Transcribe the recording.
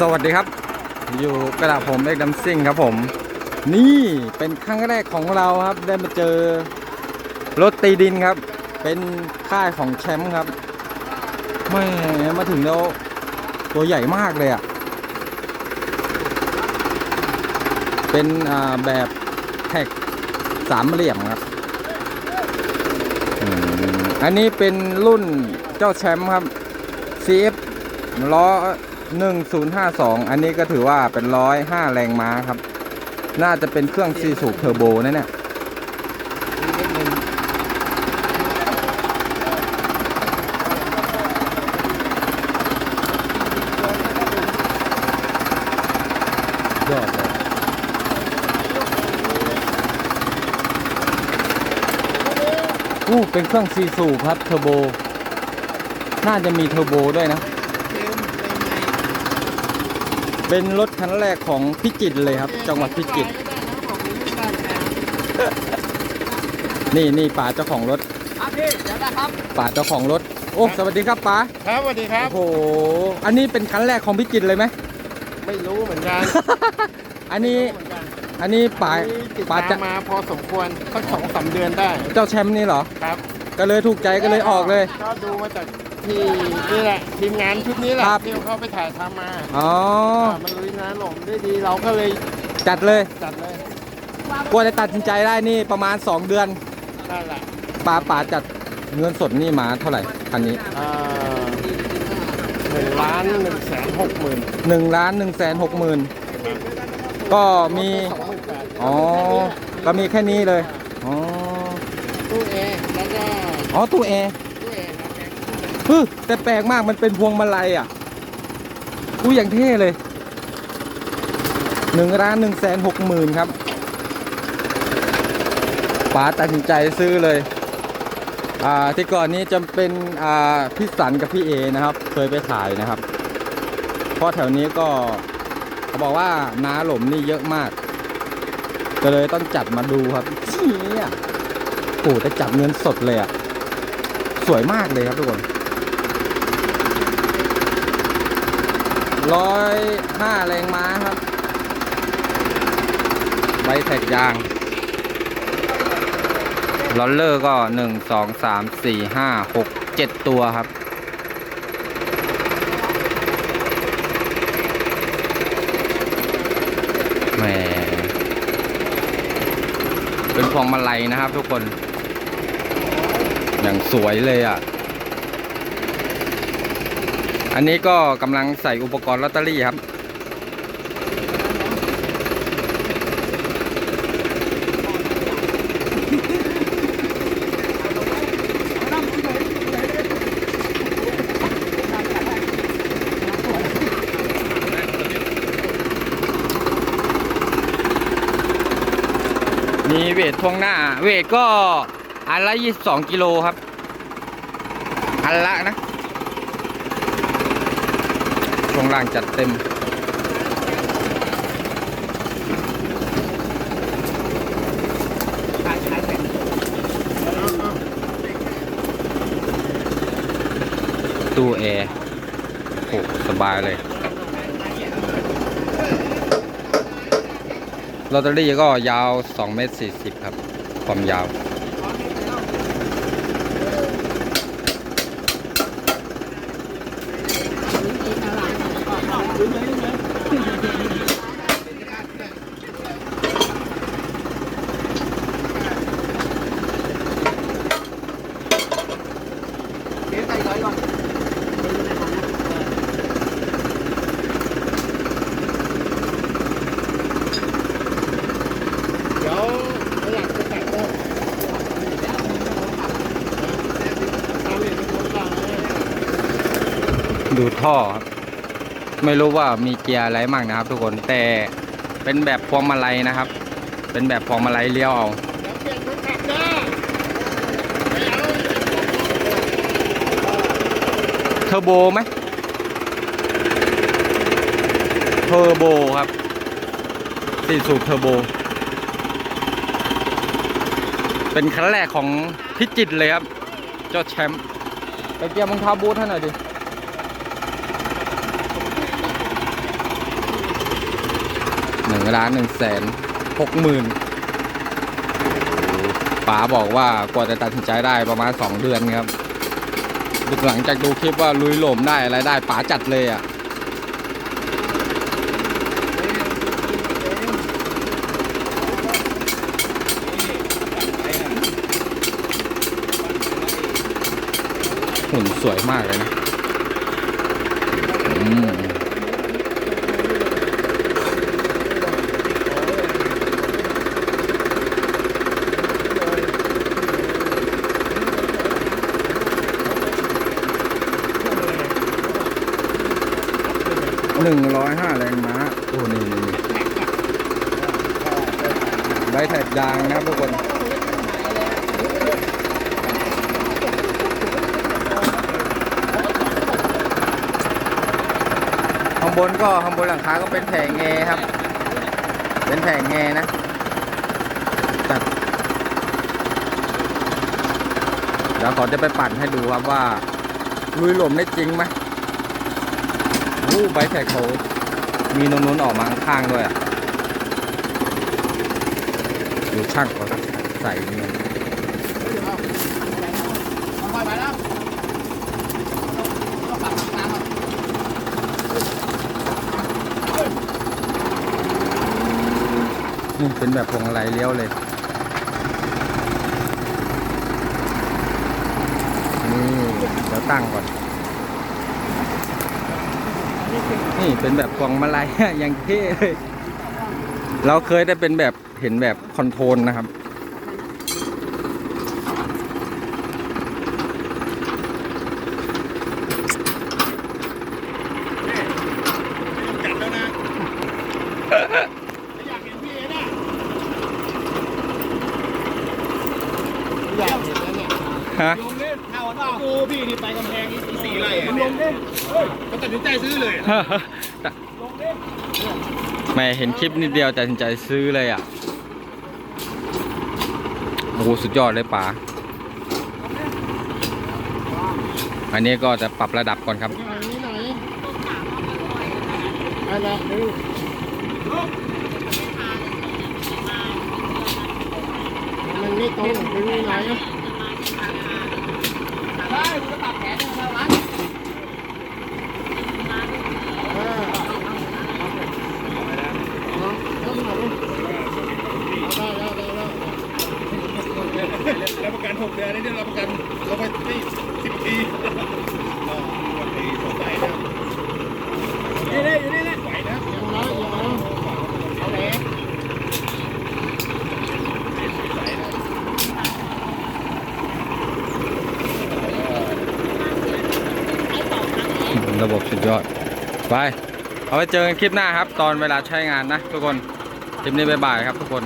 สวัสดีครับ อยู่กระดาผมเอกดัมซิ่งครับผม นี่เป็นครั้งแรกของเราครับ ได้มาเจอรถตีดินครับ เป็นค่ายของแชมป์ครับไม่มาถึงแล้วตัวใหญ่มากเลยอะ เป็นแบบแท็กสามเหลี่ยมครับอันนี้เป็นรุ่นเจ้าแชมป์ครับ CF ล้อ 1052 อันนี้ก็ถือว่าเป็นร้อยห้าแรงม้าครับ น่าจะเป็นเครื่องซีสูบเทอร์โบนะเนี่ยยอดเลยอู้เป็นเครื่องซีสูบครับเทอร์โบ น่าจะมีเทอร์โบด้วยนะ เป็นรถคันแรกของพิจิตรเลยครับ จังหวัดพิจิตรนี่นี่ป๋าเจ้าของรถครับพี่เดี๋ยวนะครับป๋าเจ้าของรถ โอ้สวัสดีครับป๋าครับสวัสดีครับโอ้โหอันนี้เป็นคันแรกของพิจิตรเลยไหมไม่รู้เหมือนกัน อันนี้ไม่รู้เหมือนกันอันนี้ป๋าอันนี้ติดป๋าตามจะมาพอสมควรสักสองสามเดือนได้ เจ้าแชมป์นี่เหรอครับ ก็เลยถูกใจก็เลยออกเลยก็ดูมาจาก ที่นี่แหละทีมงานชุดนี้แหละครับ ที่เขาไปถ่ายทำมาอ๋อามันลุยน้ำหลมได้ดีเราก็เลยจัดเลยจัดเลยกว่าจะตัดสินใจได้นี่ประมาณ 2 เดือนนั่นแหละป๋าป๋าจัดเงินสดนี่มาเท่าไหร่คันนี้หนึ่งล้านหนึ่งแสนหกหมื่น1ล้าน1แสน6หมื่นก็มี สองหมื่นแปดอ๋อ ก็มีแค่นี้เลย อ๋อ ตู้เอแล้วก็อ๋อตู้แอร์ตู้เอครับ ฮึแต่แปลกมากมันเป็นพวงมาลัยอะอู้อย่างเท่เลยหนึ่งล้านหนึ่งแสนหกหมื่นครับป๋าตัดสินใจซื้อเลย อ่าที่ก่อนนี้จะเป็น อ่าพี่สันกับพี่เอนะครับ เคยไปถ่ายนะครับ เพราะแถวนี้ก็เขาบอกว่าน้าหล่มนี่เยอะมาก ก็เลยต้องจัดมาดูครับเชี่ยโอ้แต่จับเงินสดเลยอะ สวยมากเลยครับทุกคน ร้อยห้าแรงม้าครับ ใบแท็กยางลอลเลอร์ก็หนึ่งสองสามสี่ห้าหกเจ็ดตัวครับ แหม เป็นพวงมาลัยนะครับทุกคน อย่างสวยเลยอะ อันนี้ก็กำลังใส่อุปกรณ์ลอตเตอรี่ครับ มีเวททวงหน้า เวทก็อันละ 22 กิโลครับ อันละนะ ช่วงล่างจัดเต็ม ตู้แอร์โอ้สบายเลยลอตเตอรี่ก็ยาว 2 เมตร 40 ครับ ความยาว เดี๋ยวเอาหลักจะตัดก็ทำเองเป็นคนกลางเลย ดูท่อครับ ไม่รู้ว่ามีเกียร์อะไรมั่งนะครับ ทุกคนแต่เป็นแบบพวงมาลัยนะครับ เป็นแบบพวงมาลัยเลี้ยวเอาเทอร์โบไหมเทอร์โบครับสี่สูบเทอร์โบ เป็นคันแรกของพิจิตรเลยครับ เจ้าแชมป์ไปเกียร์รองเท้าบูทให้หน่อยดิ นึ่งล้านหนึ่งแสนหกหมื่นป๋าบอกว่ากว่าจะตัดสินใจได้ประมาณ 2 เดือนครับหลังจากดูคลิปว่าลุยหลมได้อะไรได้ป๋าจัดเลยอะหุ่นสวยมากเลยนะ อืม หนึ่งร้อยห้าแรงม้า โอ้นี่นี่ใบแถบยางนะครับทุกคนข้างบนก็ข้างบนหลังคาก็เป็นแผงแงครับ เป็นแผงแงนะจัดเดี๋ยวขอจะไปปั่นให้ดูครับว่าลุยลมได้จริงไหม โอ้ใบแท็กเขามีนนๆออกมาข้างๆด้วยอะดูช่างเขาใส่เนี่ยนี่เป็นแบบพวงมาลัยเลี้ยวเลยนี่เดี๋ยวตั้งก่อน นี่เป็นแบบพวงมาลัย อย่างเท่เลย เราเคยได้เป็นแบบเห็นแบบคอนโทรลนะครับ จัดแล้วนะอยากเห็นพี่เอน่ะอยากเห็นแล้วเนี่ยฮะ ลงเล่นเอาเปล่ากูพี่นี่ไปกำแพงอีกสี่ไร่อะลงเล่นเฮ้ยเขาตัดสินใจซื้อเลยอะลงเล่นแม่เห็นคลิปนิดเดียวแต่ตัดสินใจซื้อเลยอะโอ้โหสุดยอดเลยป๋าอันนี้ก็จะปรับระดับก่อนครับไหนไหนอะไรดูมันไม่ตรงดูไหนได้กูจะตัดแขนให้มันวะเออเอาเอาเอาเอาได้ได้ได้ได้ รับประกันหกเดือนนี่รับประกันเราไปที่สิบปีก็วันที่สนใจนะนี่เลยอยู่นี่เลยไหวนะยังน้อยยังน้อยเอาเลยระบบสุดยอด ไป เอาไว้เจอกันคลิปหน้าครับ ตอนเวลาใช้งานนะทุกคน คลิปนี้บ๊ายบายครับทุกคน